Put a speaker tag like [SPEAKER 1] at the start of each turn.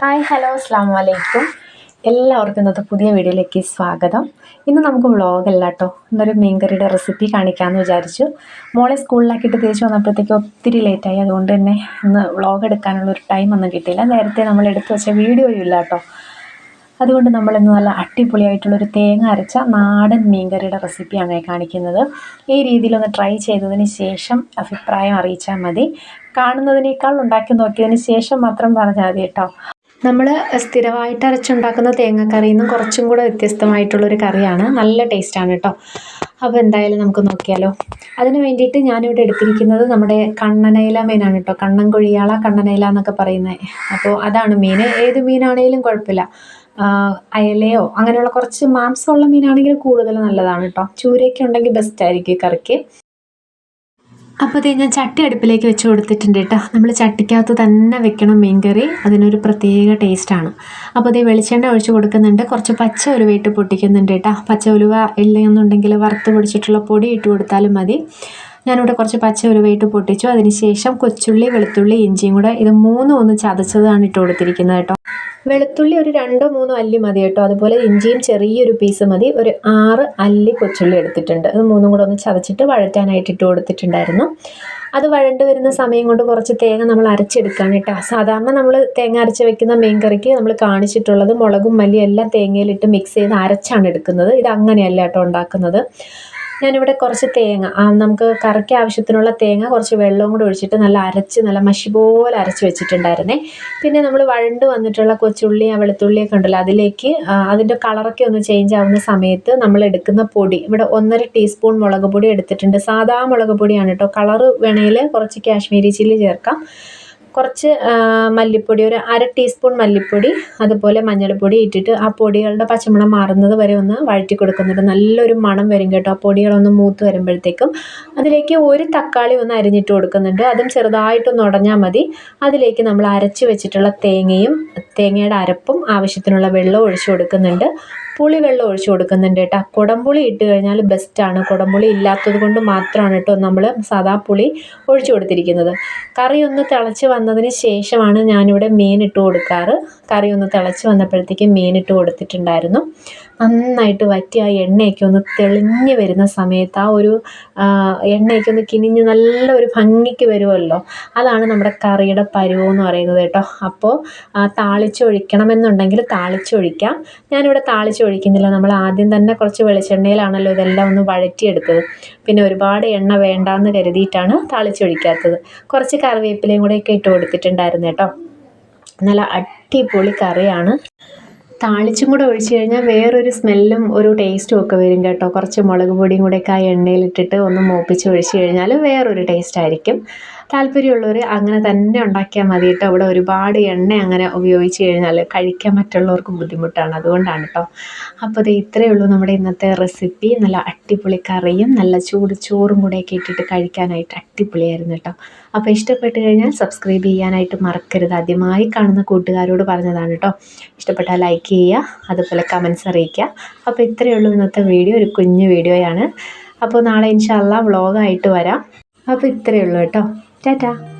[SPEAKER 1] Hi hello അസ്സാം വലൈക്കും എല്ലാവർക്കും ഇന്നത്തെ പുതിയ വീഡിയോയിലേക്ക് സ്വാഗതം. ഇന്ന് നമുക്ക് വ്ളോഗല്ല കേട്ടോ ഇന്നൊരു മീൻകറിയുടെ റെസിപ്പി കാണിക്കാമെന്ന് വിചാരിച്ചു. മോളെ സ്കൂളിലാക്കിയിട്ട് തിരിച്ചു വന്നപ്പോഴത്തേക്ക് ഒത്തിരി ലേറ്റായി അതുകൊണ്ട് തന്നെ ഇന്ന് വ്ളോഗ് എടുക്കാനുള്ള ഒരു ടൈം ഒന്നും കിട്ടിയില്ല. നേരത്തെ നമ്മൾ എടുത്തു വെച്ച വീഡിയോയും ഇല്ല കേട്ടോ അതുകൊണ്ട് നമ്മളിന്ന് നല്ല അടിപൊളിയായിട്ടുള്ളൊരു തേങ്ങ അരച്ച നാടൻ മീൻകറിയുടെ റെസിപ്പിയാണ് കാണിക്കുന്നത്. ഈ രീതിയിലൊന്ന് ട്രൈ ചെയ്തതിന് ശേഷം അഭിപ്രായം അറിയിച്ചാൽ മതി. കാണുന്നതിനേക്കാൾ ഉണ്ടാക്കി നോക്കിയതിന് ശേഷം മാത്രം പറഞ്ഞാൽ മതി കേട്ടോ നമ്മൾ സ്ഥിരമായിട്ട് അരച്ചുണ്ടാക്കുന്ന തേങ്ങക്കറിയിൽ നിന്നും കുറച്ചും കൂടെ വ്യത്യസ്തമായിട്ടുള്ളൊരു കറിയാണ്. നല്ല ടേസ്റ്റാണ് കേട്ടോ അപ്പോൾ എന്തായാലും നമുക്ക് നോക്കിയാലോ. അതിന് വേണ്ടിയിട്ട് ഞാനിവിടെ എടുത്തിരിക്കുന്നത് നമ്മുടെ കണ്ണനയില മീനാണ് കേട്ടോ കണ്ണൻ കൊഴിയാള കണ്ണനയില എന്നൊക്കെ പറയുന്നത് അപ്പോൾ അതാണ് മീൻ. ഏത് മീനാണേലും കുഴപ്പമില്ല. അയലയോ അങ്ങനെയുള്ള കുറച്ച് മാംസമുള്ള മീനാണെങ്കിൽ കൂടുതൽ നല്ലതാണ് കേട്ടോ ചൂരയൊക്കെ ഉണ്ടെങ്കിൽ ബെസ്റ്റ് ആയിരിക്കും കറിക്ക്. അപ്പോൾ അതേ ഞാൻ ചട്ടി അടുപ്പിലേക്ക് വെച്ച് കൊടുത്തിട്ടുണ്ട് കേട്ടോ. നമ്മൾ ചട്ടിക്കകത്ത് തന്നെ വെക്കണം മീൻ കറി അതിനൊരു പ്രത്യേക ടേസ്റ്റാണ്. അപ്പോൾ അതേ വെളിച്ചെണ്ണ ഒഴിച്ച് കൊടുക്കുന്നുണ്ട്. കുറച്ച് പച്ച ഉലുവയിട്ട് പൊട്ടിക്കുന്നുണ്ട് കേട്ടോ. പച്ച ഉലുവ ഇല്ലെന്നുണ്ടെങ്കിൽ വറുത്ത് പൊടിച്ചിട്ടുള്ള പൊടി ഇട്ട് കൊടുത്താലും മതി. ഞാനിവിടെ കുറച്ച് പച്ച ഉലുവയിട്ട് പൊട്ടിച്ചു. അതിനുശേഷം കൊച്ചുള്ളി വെളുത്തുള്ളി ഇഞ്ചിയും കൂടെ ഇത് മൂന്നും ഒന്ന് ചതച്ചതാണ് ഇട്ട് കൊടുത്തിരിക്കുന്നത് കേട്ടോ. വെളുത്തുള്ളി ഒരു രണ്ടോ മൂന്നോ അല്ലി മതി കേട്ടോ. അതുപോലെ ഇഞ്ചിയും ചെറിയൊരു പീസ് മതി. ഒരു ആറ് അല്ലി കൊച്ചുള്ളി എടുത്തിട്ടുണ്ട്. അത് മൂന്നും കൂടെ ഒന്ന് ചതച്ചിട്ട് വഴറ്റാനായിട്ട് ഇട്ട് കൊടുത്തിട്ടുണ്ടായിരുന്നു. അത് വഴണ്ട് വരുന്ന സമയം കൊണ്ട് കുറച്ച് തേങ്ങ നമ്മൾ അരച്ചെടുക്കാൻ കേട്ടോ. സാധാരണ നമ്മൾ തേങ്ങ അരച്ച് വെക്കുന്ന മീൻ കറിക്ക് നമ്മൾ കാണിച്ചിട്ടുള്ളത് മുളകും മല്ലിയും എല്ലാം തേങ്ങയിലിട്ട് മിക്സ് ചെയ്ത് അരച്ചാണ് എടുക്കുന്നത്. ഇത് അങ്ങനെയല്ല കേട്ടോ ഉണ്ടാക്കുന്നത്. ഞാനിവിടെ കുറച്ച് തേങ്ങ നമുക്ക് കറിക്ക് ആവശ്യത്തിനുള്ള തേങ്ങ കുറച്ച് വെള്ളവും കൂടി ഒഴിച്ചിട്ട് നല്ല അരച്ച് നല്ല മഷി പോലെ അരച്ച് വെച്ചിട്ടുണ്ടായിരുന്നേ. പിന്നെ നമ്മൾ വഴണ്ട് വന്നിട്ടുള്ള കൊച്ചുള്ളി വെളുത്തുള്ളിയൊക്കെ ഉണ്ടല്ലോ അതിലേക്ക് അതിന്റെ കളറൊക്കെ ഒന്ന് ചേഞ്ച് ആവുന്ന സമയത്ത് നമ്മൾ എടുക്കുന്ന പൊടി ഇവിടെ ഒന്നര ടീസ്പൂൺ മുളക് പൊടി എടുത്തിട്ടുണ്ട്. സാധാ മുളക് പൊടിയാണ് കേട്ടോ. കളറ് വേണേൽ കുറച്ച് കാശ്മീരി ചില്ലി ചേർക്കാം. കുറച്ച് മല്ലിപ്പൊടി ഒരു അര ടീസ്പൂൺ മല്ലിപ്പൊടി അതുപോലെ മഞ്ഞൾപ്പൊടി ഇട്ടിട്ട് ആ പൊടികളുടെ പച്ചമണം മാറുന്നത് വരെ ഒന്ന് വഴറ്റി കൊടുക്കുന്നുണ്ട്. നല്ലൊരു മണം വരും കേട്ടോ. ആ പൊടികളൊന്ന് മൂത്ത് വരുമ്പോഴത്തേക്കും അതിലേക്ക് ഒരു തക്കാളി ഒന്ന് അരിഞ്ഞിട്ട് കൊടുക്കുന്നുണ്ട്. അതും ചെറുതായിട്ടൊന്ന് ഉടഞ്ഞാൽ മതി. അതിലേക്ക് നമ്മൾ അരച്ച് വെച്ചിട്ടുള്ള തേങ്ങയും തേങ്ങയുടെ അരപ്പും ആവശ്യത്തിനുള്ള വെള്ളവും ഒഴിച്ചു കൊടുക്കുന്നുണ്ട്. പുളി വെള്ളം ഒഴിച്ച് കൊടുക്കുന്നുണ്ട് കേട്ടോ. കുടംപുളി ഇട്ട് കഴിഞ്ഞാൽ ബെസ്റ്റാണ് കുടംപുളി ഇല്ലാത്തത് കൊണ്ട് മാത്രമാണ് കേട്ടോ നമ്മൾ സാധാ പുളി ഒഴിച്ചു കൊടുത്തിരിക്കുന്നത്. കറി ഒന്ന് തിളച്ച് വന്നതിന് ശേഷമാണ് ഞാനിവിടെ മീൻ ഇട്ട് കൊടുക്കാറ്. കറി ഒന്ന് തിളച്ച് വന്നപ്പോഴത്തേക്കും മീൻ ഇട്ട് കൊടുത്തിട്ടുണ്ടായിരുന്നു. നന്നായിട്ട് വറ്റി ആ എണ്ണയൊക്കെ ഒന്ന് തെളിഞ്ഞു വരുന്ന സമയത്ത് ആ ഒരു എണ്ണയൊക്കെ ഒന്ന് കിനിഞ്ഞ് നല്ല ഒരു ഭംഗിക്ക് വരുമല്ലോ. അതാണ് നമ്മുടെ കറിയുടെ പരുവെന്ന് പറയുന്നത് കേട്ടോ. അപ്പോൾ താളിച്ചൊഴിക്കണമെന്നുണ്ടെങ്കിൽ താളിച്ചൊഴിക്കാം. ഞാനിവിടെ താളിച്ചൊഴിക്കുന്നില്ല. നമ്മൾ ആദ്യം തന്നെ കുറച്ച് വെളിച്ചെണ്ണയിലാണല്ലോ ഇതെല്ലാം ഒന്ന് വഴറ്റിയെടുത്തത്. പിന്നെ ഒരുപാട് എണ്ണ വേണ്ടാന്ന് കരുതിയിട്ടാണ് താളിച്ചൊഴിക്കാത്തത്. കുറച്ച് കറിവേപ്പിലയും കൂടെയൊക്കെ ഇട്ട് കൊടുത്തിട്ടുണ്ടായിരുന്നു കേട്ടോ. നല്ല അടിപൊളി കറിയാണ്. താളിച്ചും കൂടെ ഒഴിച്ചു കഴിഞ്ഞാൽ വേറൊരു സ്മെല്ലും ഒരു ടേസ്റ്റും ഒക്കെ വരും കേട്ടോ. കുറച്ച് മുളക് പൊടിയും കൂടെയൊക്കെ ആ എണ്ണയിലിട്ടിട്ട് ഒന്ന് മൂപ്പിച്ച് ഒഴിച്ച് കഴിഞ്ഞാൽ വേറൊരു ടേസ്റ്റ് ആയിരിക്കും. താല്പര്യമുള്ളവർ അങ്ങനെ തന്നെ ഉണ്ടാക്കിയാൽ മതി കേട്ടോ. ഇവിടെ ഒരുപാട് എണ്ണ അങ്ങനെ ഉപയോഗിച്ച് കഴിഞ്ഞാൽ കഴിക്കാൻ മറ്റുള്ളവർക്ക് ബുദ്ധിമുട്ടാണ്. അതുകൊണ്ടാണ് കേട്ടോ. അപ്പോൾ ഇത് ഇത്രയേ ഉള്ളൂ നമ്മുടെ ഇന്നത്തെ റെസിപ്പി. നല്ല അടിപൊളി കറിയും നല്ല ചൂട് ചോറും കൂടെയൊക്കെ ഇട്ടിട്ട് കഴിക്കാനായിട്ട് അടിപൊളിയായിരുന്നു കേട്ടോ. അപ്പോൾ ഇഷ്ടപ്പെട്ട് കഴിഞ്ഞാൽ സബ്സ്ക്രൈബ് ചെയ്യാനായിട്ട് മറക്കരുത്. ആദ്യമായി കാണുന്ന കൂട്ടുകാരോട് പറഞ്ഞതാണ് കേട്ടോ. ഇഷ്ടപ്പെട്ടാൽ ലൈക്ക് ചെയ്യുക അതുപോലെ കമൻസ് അറിയിക്കുക. അപ്പോൾ ഇത്രയേ ഉള്ളൂ ഇന്നത്തെ വീഡിയോ. ഒരു കുഞ്ഞു വീഡിയോയാണ്. അപ്പോൾ നാളെ ഇൻഷാല്ല വ്ളോഗായിട്ട് വരാം. അപ്പോൾ ഇത്രയേ ഉള്ളൂ കേട്ടോ. 哒哒。